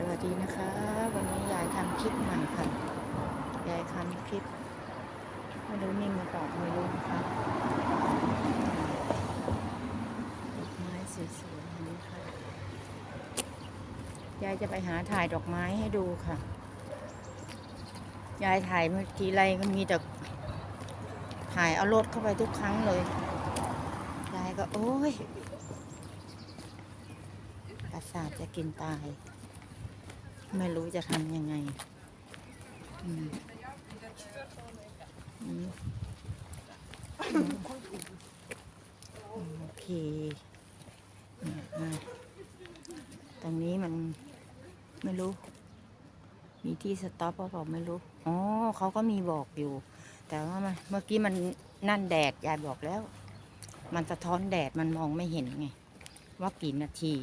สวัสดีนะคะ วันนี้ยายทำคลิปใหม่ค่ะ ยายทำคลิป ไม่รู้นิ่งหรือเปล่าไม่รู้นะคะดอกไม้สวยๆนนี้ค่ะ ยายจะไปหาถ่ายดอกไม้ให้ดูค่ะ ยายถ่ายเมื่อกี้ไรมันมีแต่ถ่ายเอารถเข้าไปทุกครั้งเลย ยายก็โอ้ยประสาทจะกินตาย ไม่รู้จะทำยังไงโอเคตรงนี้มันไม่รู้ มีที่สต็อปเปล่าไม่รู้ อ๋อเขาก็มีบอกอยู่ แต่ว่ามันเมื่อกี้มันนั่นแดด ยายบอกแล้ว มันสะท้อนแดดมันมองไม่เห็นไง ว่ากี่นาที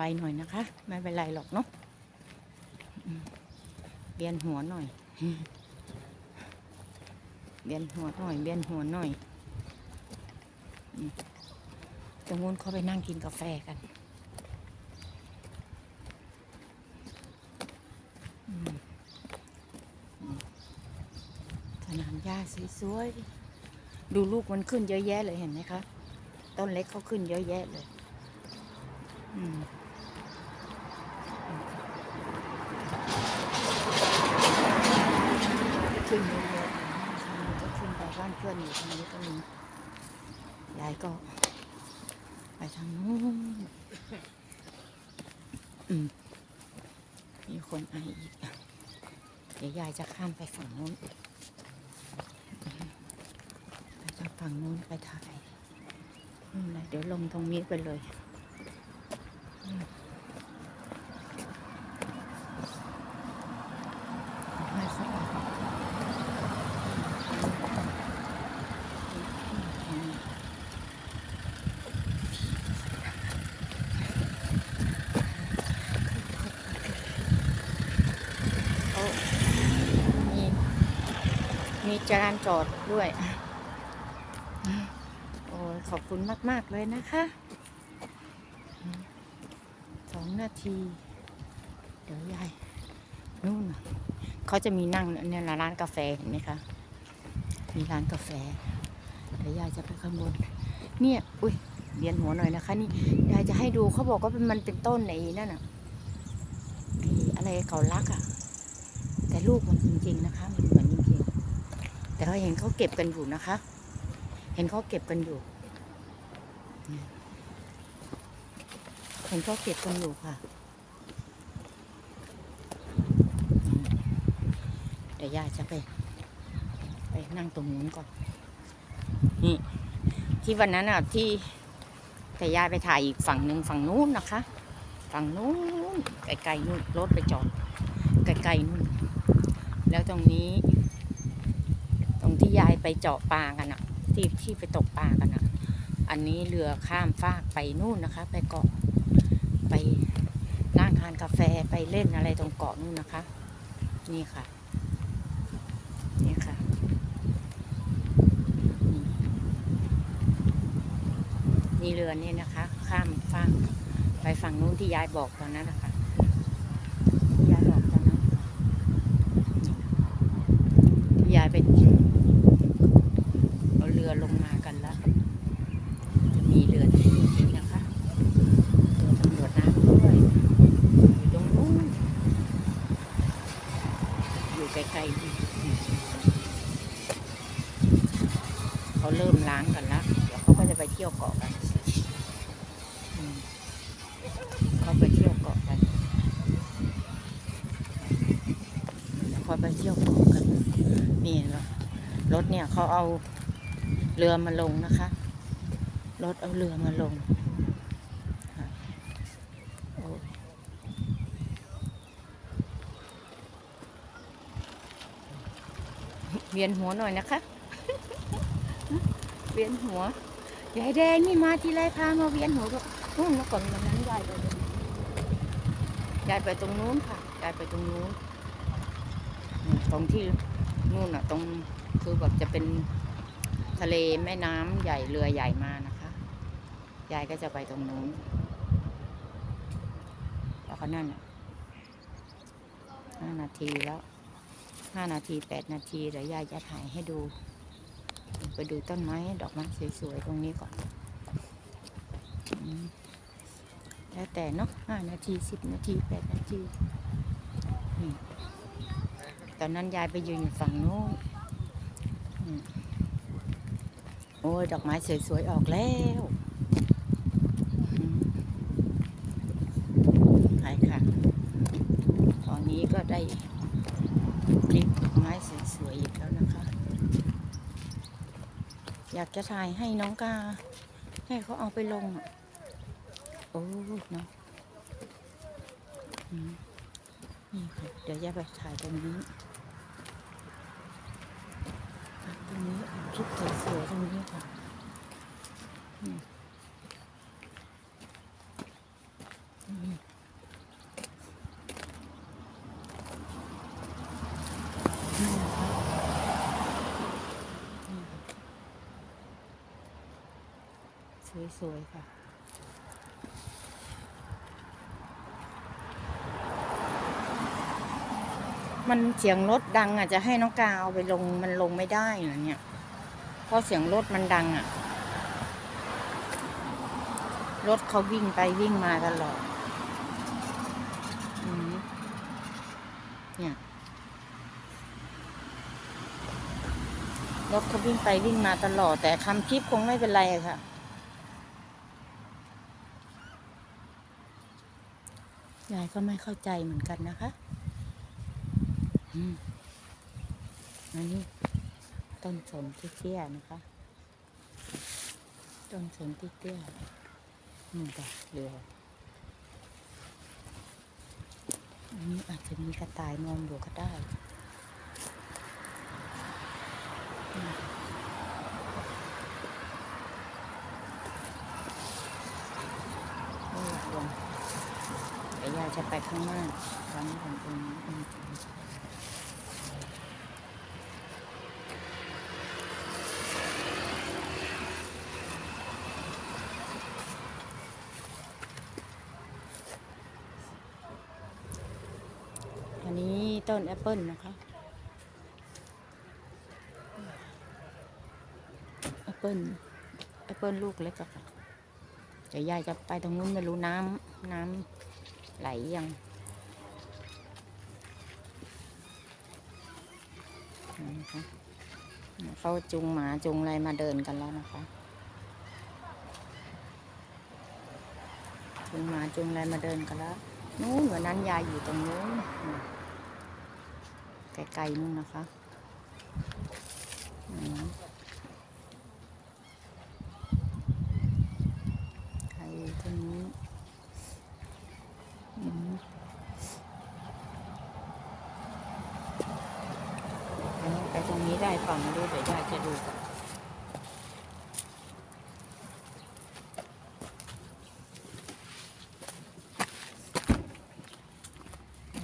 ไปหน่อยนะคะ ไม่เป็นไรหรอกเนาะเบียนหัวหน่อย เบียนหัวหน่อย เบียนหัวหน่อยตรงนู้นเขาไปนั่งกินกาแฟกันสนามหญ้าสวยๆ ดูลูกมันขึ้นเยอะแยะเลยเห็นไหมคะ ต้นเล็กเขาขึ้นเยอะแยะเลย อืม ขึ้นเยอะๆมันก็ขึ้นไปบ้านเพื่อนอยู่ทางนี้ก็มียายก็ ไปทางนู้นมีคนไออีกเดี๋ยวยายจะข้ามไปฝั่งนู้นไปทางฝั่งนู้นไปถ่ายเดี๋ยวลงตรงนี้ไปเลยอืมไม่เข้าไป โอ้มี มีจานจอดด้วย โอ้ยขอบคุณมาก ๆ เลยนะคะสองนาที เดี๋ยวยายนู่นเขาจะมีนั่งเนี่ยร้านกาแฟเห็นไหมคะ มีร้านกาแฟ เดี๋ยวยายจะไปข้างบน เนี่ย อุ้ยเรียนหัวหน่อยนะคะ นี่ยายจะให้ดูเขาบอกว่าเป็นมันเป็นต้นไอ้นั่นอะไอ้อะไรเขารักอะแต่ลูกมันจริงๆนะคะ มันเหมือนจริงๆ แต่เราเห็นเขาเก็บกันอยู่นะคะ เห็นเขาเก็บกันอยู่ เห็นเขาเก็บกันอยู่ค่ะ เดี๋ยวยายจะไป ไปนั่งตรงนู้นก่อน นี่ ที่วันนั้นอะที่แต่ยายไปถ่ายอีกฝั่งหนึ่งฝั่งนู้นนะคะ ฝั่งนู้นไกลๆนู่นรถไปจอดไกลๆนู่นแล้วตรงนี้ ที่ยายไปเจาะปลากันอะที่ที่ไปตกปลากันอะอันนี้เรือข้ามฟากไปนู่นนะคะ ไปเกาะไปนั่งทานกาแฟไปเล่นอะไรตรงเกาะนู่นนะคะ นี่ค่ะ นี่ค่ะนี่เรือนี่นะคะ ข้ามฝั่งไปฝั่งนู้นที่ยายบอกตอนนั้นนะคะยายบอกตอนนั้นยายไปเอาเรือลงมากันแล้ว จะมีเรือที่นี่นะคะเรือตำรวจน้ำด้วยอยู่ตรงนู้น อยู่ไกลๆเขาเริ่มล้างกันแล้วเดี๋ยวเขาก็จะไปเที่ยวเกาะกันเขาไปเที่ยวเกาะกันเขาไปเที่ยวเกาะกันนี่เนาะรถเนี่ยเขาเอาเรือมาลงนะคะ รถเอาเรือมาลงค่ะโอ้เวียนหัวหน่อยนะคะ เวียนหัวยายแดงนี่มาทีไรพามาเวียนหัวก็นู่นเมื่อก่อนวันนั้นยายไปเลยยายไปตรงนู้นค่ะยายไปตรงนู้นอืมตรงที่นู่นอะ ตรงคือแบบจะเป็นทะเลแม่น้ำใหญ่เรือใหญ่มานะคะ ยายก็จะไปตรงนู้นอกกันนั่นน่ะห้านาทีแล้ว ห้านาทีแปดนาทีเดี๋ยวยายจะถ่ายให้ดู ไปดูต้นไม้ดอกไม้สวยๆตรงนี้ก่อน แล้วแต่เนาะห้านาทีสิบนาทีแปดนาที ตอนนั้นยายไปยืนอยู่ฝั่งนู้นโอ้ยดอกไม้สวยๆออกแล้วอืมไปค่ะ ตอนนี้ก็ได้ ลิปดอกไม้สวยๆอีกแล้วนะคะ อยากจะถ่ายให้น้องกา ให้เขาเอาไปลงอะโอ้เนาะอืมนี่ค่ะเดี๋ยวจะไปถ่ายตรงนี้ตรงนี้อาคลิปสวยๆตรงนี้ค่ะอืมอืมนี่นะคะนี่ค่ะ สวยๆค่ะมันเสียงรถดังอะจะให้น้องกาเอาไปลงมันลงไม่ได้เหรอเนี่ย เพราะเสียงรถมันดังอะ รถเขาวิ่งไปวิ่งมาตลอดเนี่ยรถเขาวิ่งไปวิ่งมาตลอดแต่คำคลิปคงไม่เป็นไรค่ะ ยายก็ไม่เข้าใจเหมือนกันนะคะอันนี้ต้นสนที่เตี้ยนะคะ ต้นสนที่เตี้ยนี่ค่ะเรืออันนี้อาจจะมีกระต่ายนอนอยู่ก็ได้อืมโอ้ยลง ดี๋ยวยายจะไปข้างหน้าตอนนี้ผมตรงนี้อันนี้ต้นแอปเปิลนะคะแอปเปิลแอปเปิลลูกเล็กอะค่ะเดี๋ยวยายจะไปตรงนู้นไม่รู้น้ำน้ำ ไหลยังนะคะเขาจุงหมาจุงอะไรมาเดินกันแล้วนะคะ จุงหมาจุงอะไรมาเดินกันแล้วนู้นวันนั้นยายอยู่ตรงนู้นไกลๆนู่นนะคะอืมใครอยู่ตรงนี้อืมอันนี้ไป ตรงนี้ได้ฝั่งดูเดี๋ยวยายจะดูก่อน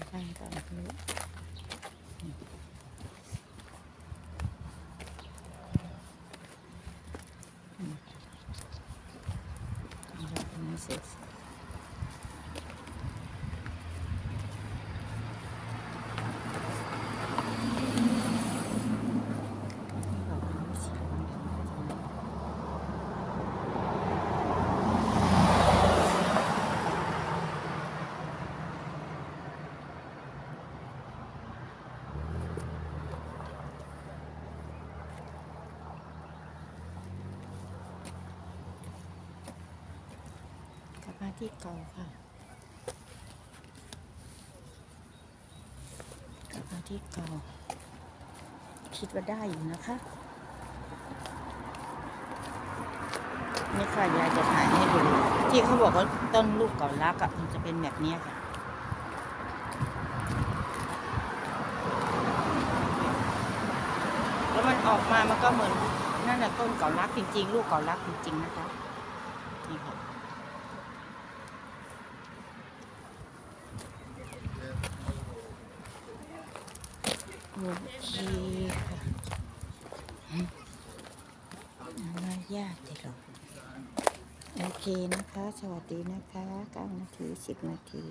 ไปก่อนนี้อืมเอาแบบนี้เสร็จแบบนี้สีเหลืองกลับมา ที่เก่าค่ะกลับมาที่เก่า คิดว่าได้อยู่นะคะนี่ค่ะยายจะถ่ายให้ดูที่เขาบอกว่าต้นลูกเก่ารักอะมันจะเป็นแบบนี้ค่ะแล้วมันออกมามันก็เหมือนนั่นแหละต้นเก่ารักจริง ๆ ลูกเก่ารักจริง ๆ นะคะนี่ค่ะ โอเคค่ะอืมมายากเลยหรอโอเคนะคะ สวัสดีนะคะ 9 นาที 10 นาที